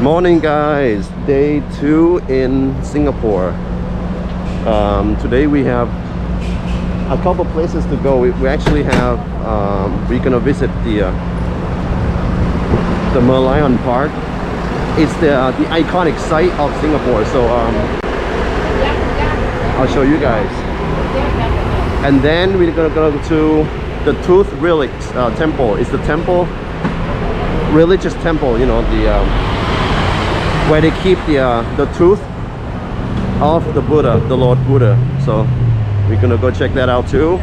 Morning, guys. Day two in Singapore. Um, today we have a couple places to go. We, we actually have. Um, we're gonna visit the uh, the Merlion Park. It's the uh, the iconic site of Singapore. So um, I'll show you guys. And then we're gonna go to the Tooth Relics uh, Temple. It's the temple, religious temple. You know the. Where they keep the uh, the tooth of the Buddha, the Lord Buddha. So we're gonna go check that out too.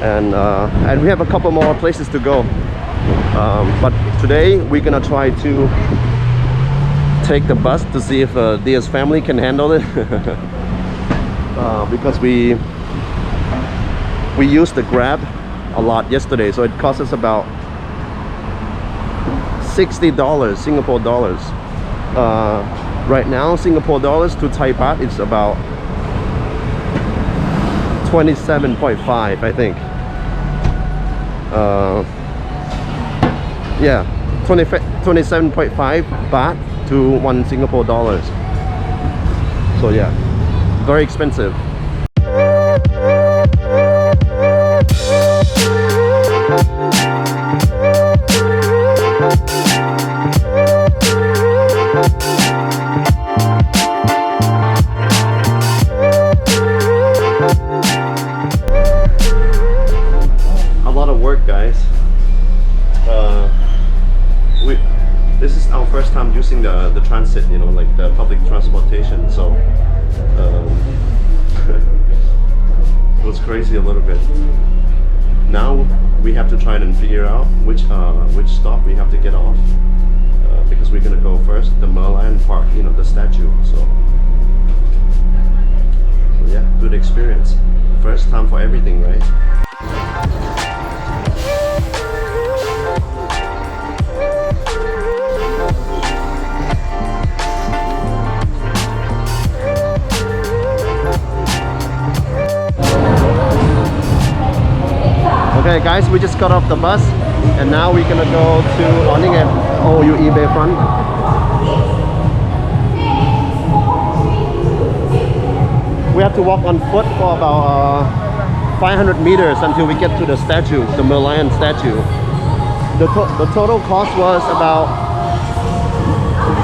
And uh, and we have a couple more places to go. Um, but today we're gonna try to take the bus to see if uh, Dia's family can handle it. uh, because we we used the Grab a lot yesterday, so it cost us about sixty dollars Singapore dollars uh, right now Singapore dollars to Thai baht it's about 27.5 I think. Uh, yeah 20, 27.5 baht to one Singapore dollars. So yeah very expensive have to figure out which uh, which stop we have to get off uh, because we're gonna go first the Merlion Park you know the statue so. So yeah good experience. First time for everything right Guys, we just got off the bus and now we're gonna go to Oningen OU eBay front. We have to walk on foot for about uh, 500 meters until we get to the statue, the Merlion statue. The, to- the total cost was about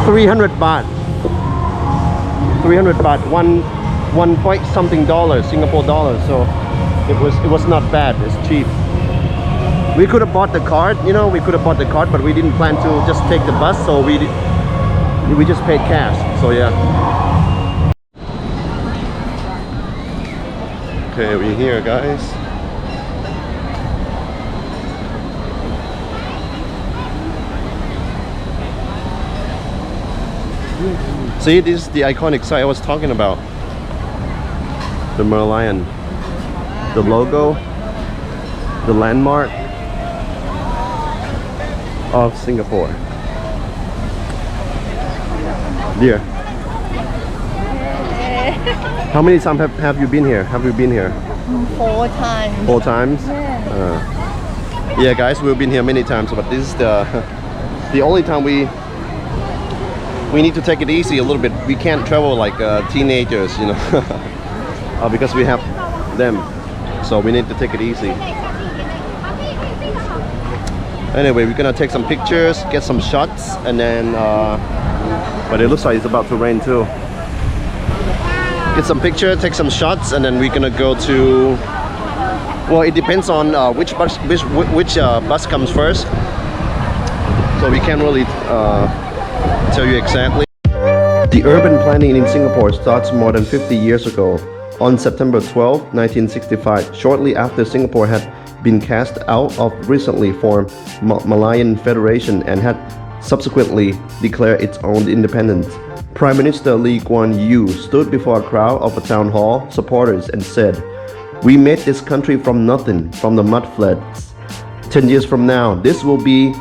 300 baht. 300 baht, one one point something dollars, Singapore dollars. So it was it was not bad. It's cheap. We could have bought the card, you know, we could have bought the card, but we didn't plan to just take the bus, so we we just paid cash. So yeah. Okay, we're here, guys. See, this is the iconic site I was talking about. The Merlion. The logo, the landmark of Singapore. Dear. How many times have, have you been here? Have you been here? Four times. Four times? Yeah. Uh, yeah, guys, we've been here many times, but this is the the only time we we need to take it easy a little bit. We can't travel like uh, teenagers, you know, uh, because we have them. So we need to take it easy. Anyway, we're gonna take some pictures, get some shots, and then. Uh, but it looks like it's about to rain too. Get some picture, take some shots, and then we're gonna go to well, it depends on uh, which bus which which uh, bus comes first. So we can't really uh, tell you exactly. The urban planning in Singapore starts more than 50 years ago. On September 12, 1965, shortly after Singapore had been cast out of recently formed Ma- Malayan Federation and had subsequently declared its own independence. Prime Minister Lee Kuan Yew stood before a crowd of a town hall supporters and said, We made this country from nothing, from the mud floods. Ten years from now, this will be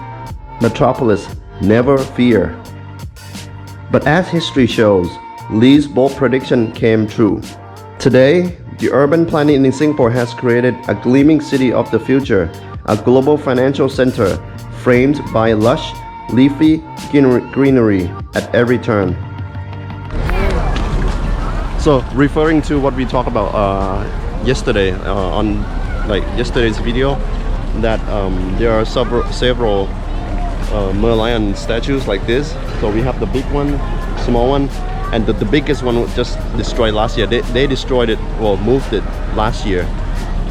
metropolis, never fear. But as history shows, Lee's bold prediction came true. Today, the urban planning in Singapore has created a gleaming city of the future, a global financial center framed by lush leafy greenery- at every turn. So referring to what we talked about uh, yesterday uh, on like yesterday's video, that um, there are several several uh, Merlion statues like this. So we have the big one, small one, and the, the biggest one was just destroyed last year. They, they destroyed it or moved it last year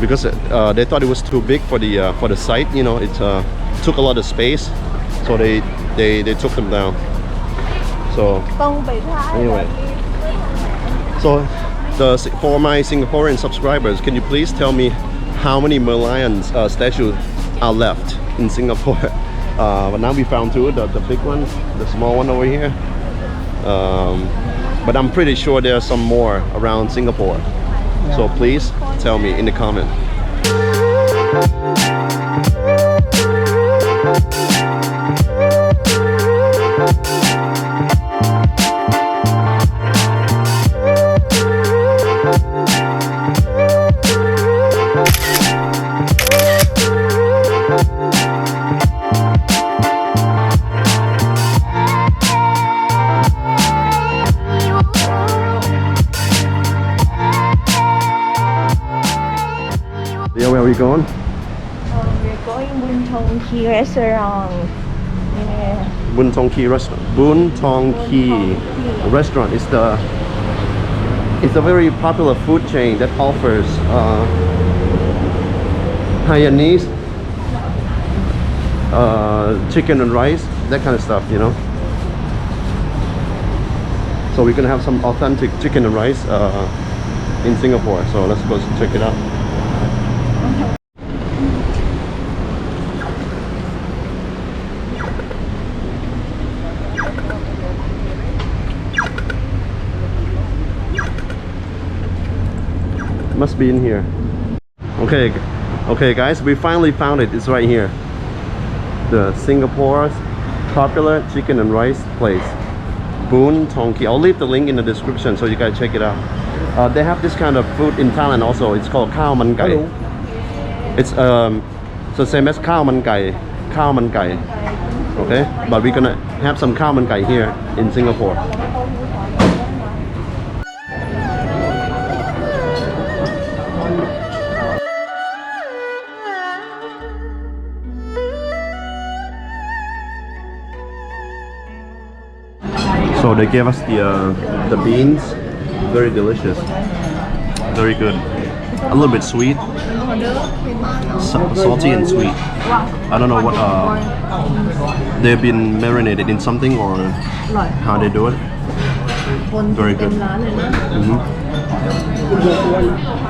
because uh, they thought it was too big for the uh, for the site. You know, it uh, took a lot of space, so they they they took them down. So Anyway. So, the for my Singaporean subscribers, can you please tell me how many Merlion uh, statues are left in Singapore? Uh, but now we found two, the, the big one, the small one over here. Um, but I'm pretty sure there are some more around Singapore. So please tell me in the comment. Going? Um, we're going Bun Tong Key restaurant. Yeah. Bun Tong Ki restaurant. Bun Tong Ki restaurant is the it's a very popular food chain that offers uh, Hainanese uh, chicken and rice, that kind of stuff, you know. So we're gonna have some authentic chicken and rice uh, in Singapore. So let's go check it out. Must be in here. Okay, okay, guys, we finally found it. It's right here. The Singapore's popular chicken and rice place, Boon Tong Ki. I'll leave the link in the description so you guys check it out. Uh, they have this kind of food in Thailand also. It's called Khao Man Gai. It's um, so same as Khao Man Gai, Khao Man Gai. Okay, but we're gonna have some Khao Man Gai here in Singapore. So they gave us the uh, the beans, very delicious, very good. A little bit sweet, sa- salty and sweet. I don't know what uh, they've been marinated in something or how they do it. Very good. Mhm. Rice.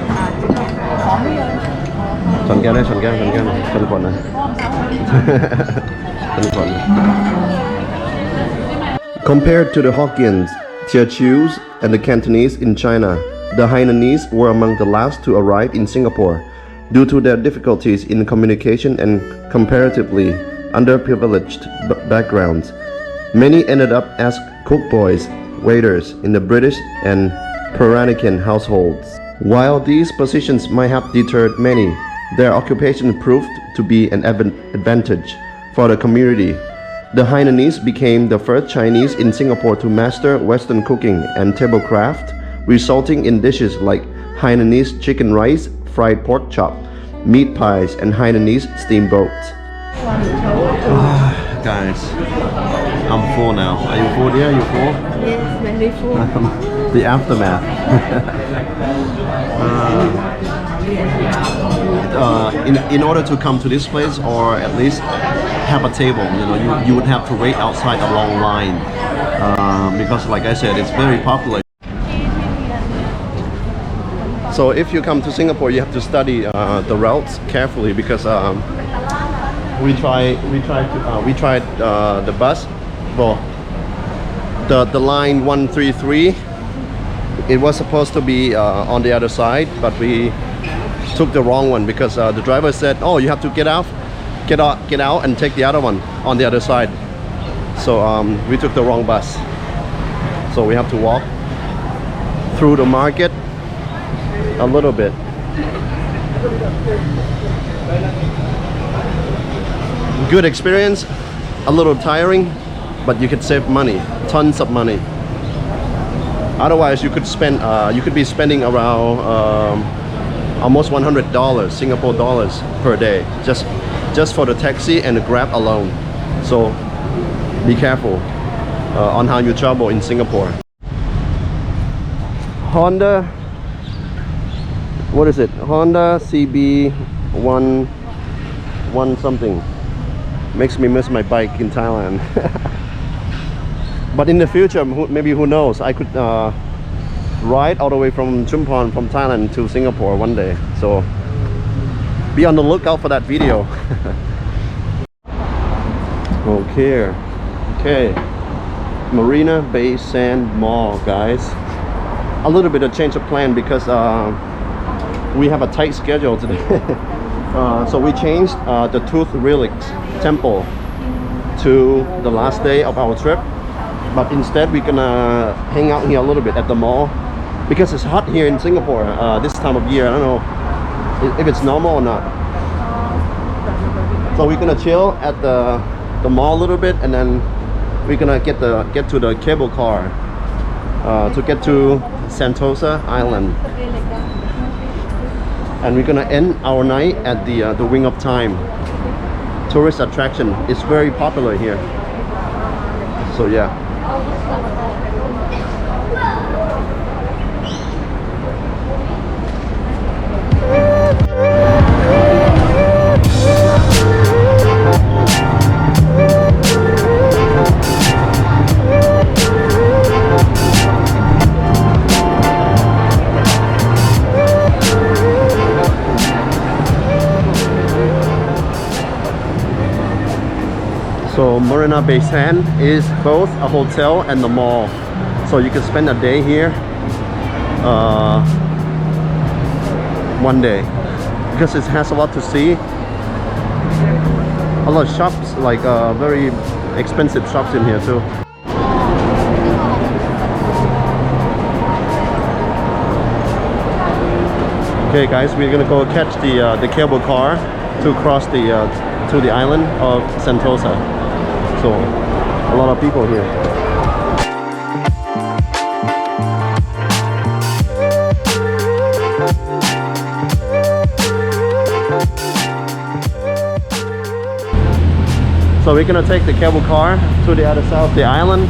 นแก้วได้ชนแก้วชนแก้วชนก่อนนะ ชนก่อนนะ Compared to the Hokkiens, Teochews, and the Cantonese in China, the Hainanese were among the last to arrive in Singapore due to their difficulties in communication and comparatively underprivileged b- backgrounds. Many ended up as cook boys, waiters in the British and Peranakan households. While these positions might have deterred many, their occupation proved to be an advantage for the community. The Hainanese became the first Chinese in Singapore to master Western cooking and tablecraft, resulting in dishes like Hainanese chicken rice, fried pork chop, meat pies, and Hainanese steamboats. Guys, I'm full now. Are you full? Yeah, you full? Yes, very full. the aftermath. uh, in, in order to come to this place or at least have a table, you know, you, you would have to wait outside a long line uh, because, like I said, it's very popular. So if you come to Singapore, you have to study uh, the routes carefully because um, we try we tried to, uh, we tried uh, the bus, well, the the line 133. It was supposed to be uh, on the other side, but we took the wrong one because uh, the driver said, "Oh, you have to get out, get out, get out, and take the other one on the other side." So um, we took the wrong bus. So we have to walk through the market a little bit. Good experience, a little tiring, but you could save money, tons of money. Otherwise, you could spend, uh, you could be spending around um, almost 100 dollars, Singapore dollars per day, just just for the taxi and the Grab alone. So be careful uh, on how you travel in Singapore. Honda what is it honda cb 1 1 something makes me miss my bike in thailand but in the future maybe who knows i could uh, ride all the way from chumpon from thailand to singapore one day. So be on the lookout for that video. Okay. Okay. Marina bay sand mall guys. A little bit of change of plan because uh, we have a tight schedule today. uh, so we changed uh, the Tooth Relics Temple to the last day of our trip. But instead, we're gonna hang out here a little bit at the mall because it's hot here in Singapore uh, this time of year. I don't know if it's normal or not. So we're gonna chill at the the mall a little bit, and then we're gonna get the get to the cable car uh, to get to Sentosa Island and we're gonna end our night at the uh, the Wing of Time tourist attraction. It's very popular here. So yeah. Marina Bay is both a hotel and a mall. So you can spend a day here, uh, one day, because it has a lot to see. A lot of shops, like uh, very expensive shops in here too. Okay, guys, we're gonna go catch the uh, the cable car to cross the uh, to the island of Sentosa. So, a lot of people here. So we're gonna take the cable car to the other side of the island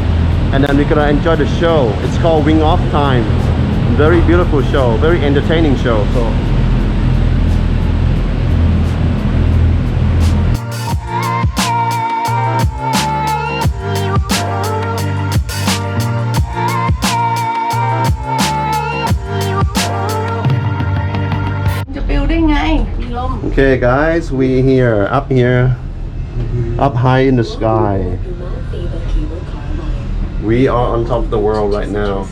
and then we're gonna enjoy the show. It's called Wing Off Time. Very beautiful show, very entertaining show. So Okay guys, we here up here up high in the sky. We are on top of the world right now.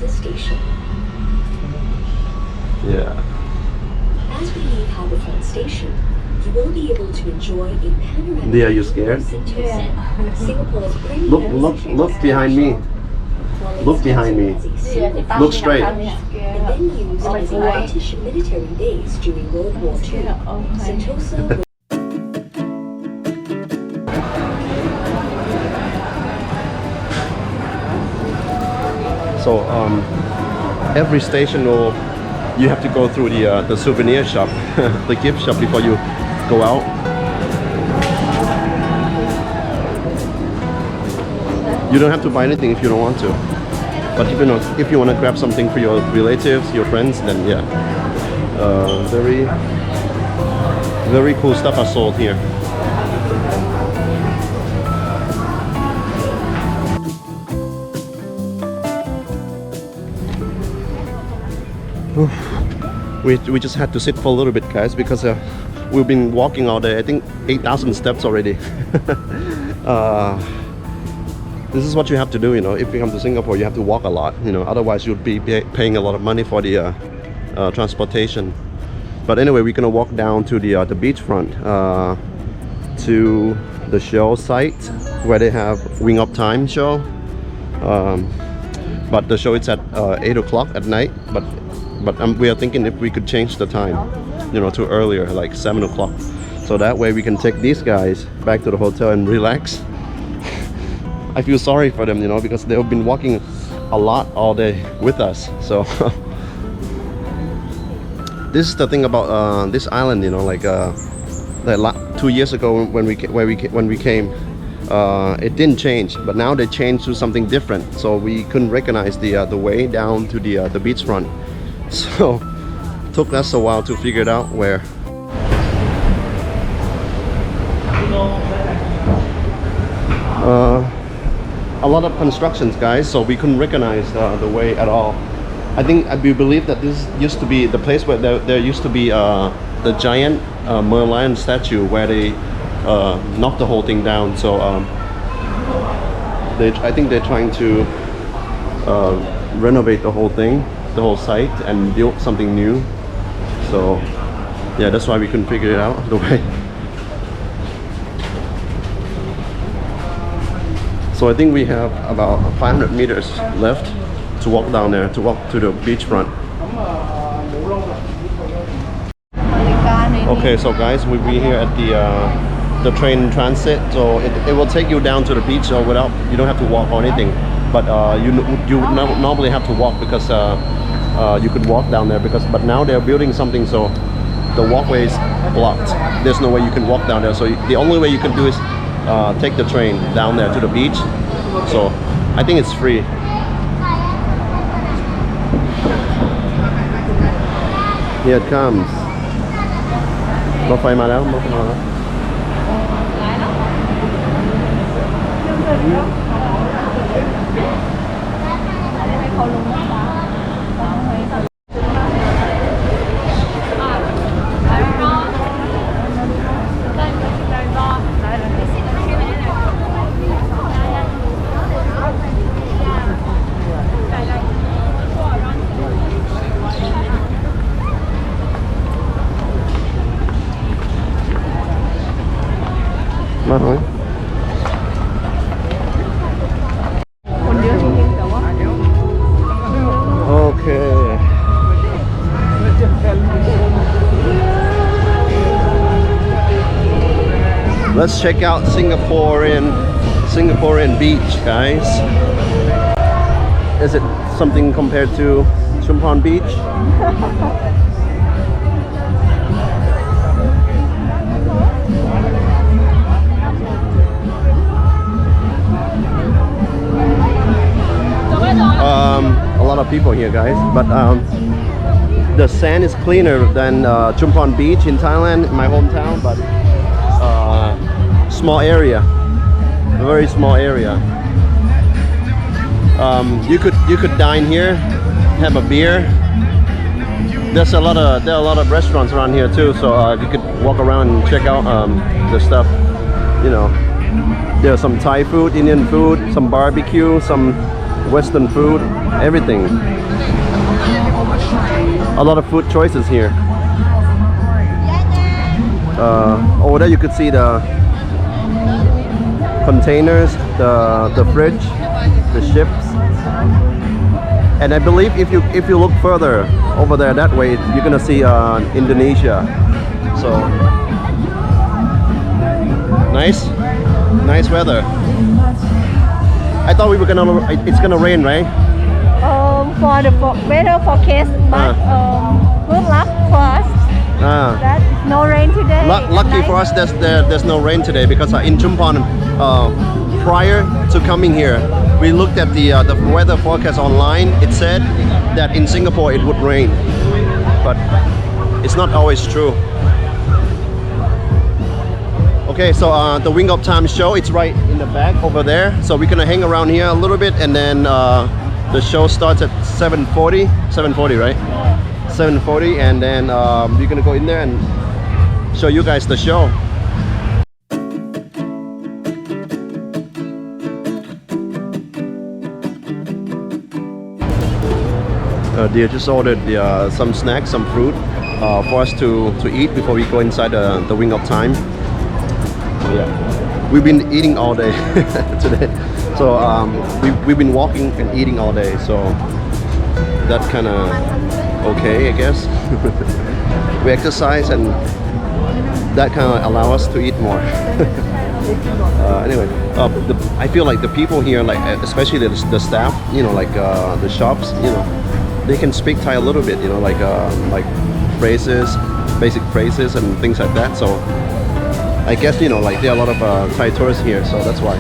Yeah. As we leave Harbourfront Station, you will be able to enjoy a panoramic Lee, are you scared? view of Sentosa, Singapore's Look look look behind me. Look behind me. Look straight. British military during World War II. So um, every station will you have to go through the uh, the souvenir shop, the gift shop before you go out. You don't have to buy anything if you don't want to. But if you know, if you want to grab something for your relatives, your friends, then yeah, uh, very very cool stuff are sold here. we, we just had to sit for a little bit, guys, because uh, we've been walking all day. I think 8,000 steps already. uh, this is what you have to do, you know. If you come to Singapore, you have to walk a lot, you know. Otherwise, you'd be pay- paying a lot of money for the uh, uh, transportation. But anyway, we're gonna walk down to the uh, the beachfront uh, to the show site where they have Wing Up Time show. Um, but the show is at uh, eight o'clock at night. But but um, we are thinking if we could change the time, you know, to earlier, like seven o'clock. So that way we can take these guys back to the hotel and relax. I feel sorry for them, you know, because they've been walking a lot all day with us. So this is the thing about uh, this island, you know, like uh, two years ago when we when we when we came, uh, it didn't change, but now they changed to something different. So we couldn't recognize the uh, the way down to the uh, the beachfront. So took us a while to figure it out where. Uh, a lot of constructions, guys, so we couldn't recognize uh, the way at all. I think I believe that this used to be the place where there, there used to be uh, the giant uh, Merlion statue where they uh, knocked the whole thing down. So um, they, I think they're trying to uh, renovate the whole thing, the whole site, and build something new. So yeah, that's why we couldn't figure it out the way. So I think we have about 500 meters left to walk down there, to walk to the beachfront. Okay, so guys, we'll be here at the uh, the train transit. So it, it will take you down to the beach so without, you don't have to walk or anything. But uh, you, you normally have to walk because uh, uh, you could walk down there because, but now they're building something so the walkway is blocked. There's no way you can walk down there. So you, the only way you can do is uh, take the train down there to the beach. So I think it's free. Here it comes. รถไฟมาแล้วรถไฟมาแล้ว มาหน่อย คนเยอะจริงๆแต่ว่า โอเค Let's check out Singaporean Singaporean beach, guys. Is it something compared to Chumpon Beach? um, a lot of people here, guys. But um, the sand is cleaner than uh, Beach in Thailand, my hometown. But uh, small area, a very small area. Um, you could you could dine here, have a beer. There's a lot of there are a lot of restaurants around here too, so uh, you could walk around and check out um, the stuff. You know, there's some Thai food, Indian food, some barbecue, some Western food, everything. A lot of food choices here. Uh, over there you could see the containers, the the fridge, the ships. And I believe if you if you look further over there that way, you're gonna see uh, Indonesia. So nice, nice weather. I thought we were gonna. It's gonna rain, right? um for the for weather forecast but um good luck for us Ah. that no rain today Lu- lucky for us, there's there, there's no rain today because uh, in Chumpon, uh, prior to coming here, we looked at the uh, the weather forecast online. It said that in Singapore it would rain, but it's not always true. Okay, so uh, the Wing Up Time show, it's right in the back over there. So we're gonna hang around here a little bit, and then uh, the show starts at 7:40. 7:40, right? 7:40, and then um, we're gonna go in there and show you guys the show. Uh, they just ordered the, uh, some snacks, some fruit uh, for us to, to eat before we go inside the, the wing of time. Yeah, we've been eating all day today, so um, we, we've been walking and eating all day. So that's kind of okay, I guess. we exercise and that kind of allow us to eat more. uh, anyway, uh, the, I feel like the people here, like especially the, the staff, you know, like uh, the shops, you know, they can speak Thai a little bit, you know, like uh, like phrases, basic phrases and things like that. So I guess you know, like there are a lot of uh, Thai tourists here, so that's why.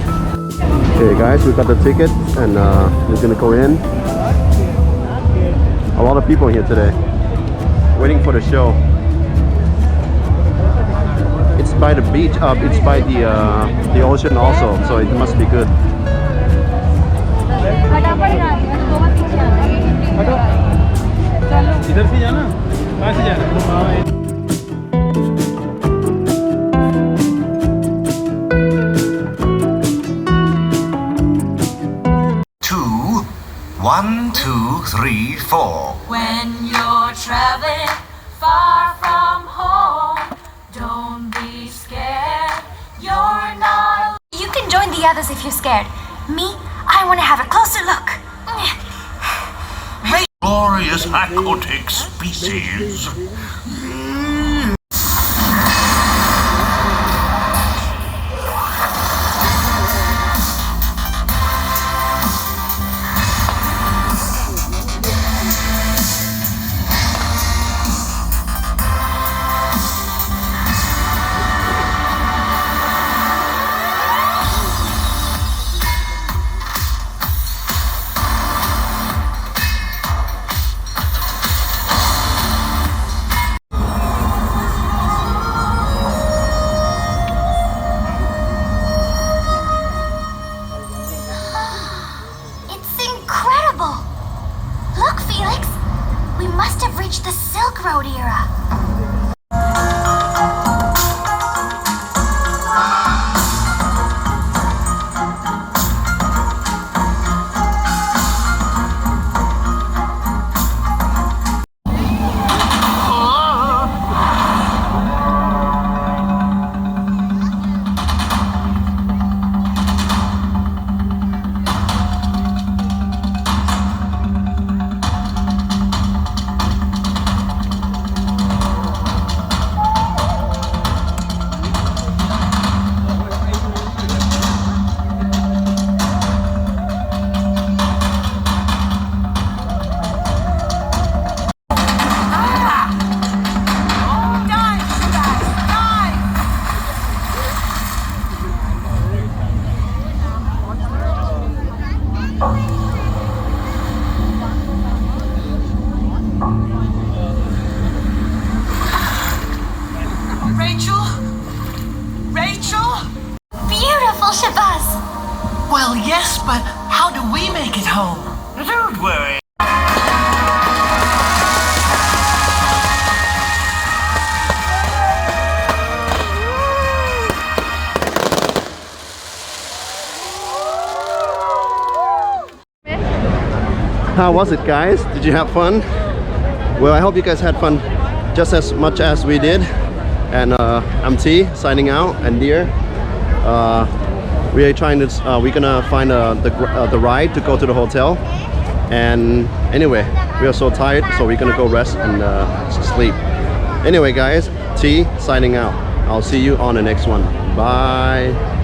Okay, guys, we got the tickets and uh, we're gonna go in. A lot of people here today, waiting for the show. It's by the beach. Uh, it's by the uh, the ocean also, so it must be good. इधर से जाना कहाँ से जाना One, two, three, four. When you're traveling far from home, don't be scared. You're not. You can join the others if you're scared. Me, I want to have a closer look. Hey Glorious aquatic species. The Silk Road era. How was it, guys? Did you have fun? Well, I hope you guys had fun just as much as we did. And uh, I'm T signing out, and Dear. Uh, we are trying to. Uh, we're gonna find uh, the uh, the ride to go to the hotel. And anyway, we are so tired, so we're gonna go rest and uh, sleep. Anyway, guys, T signing out. I'll see you on the next one. Bye.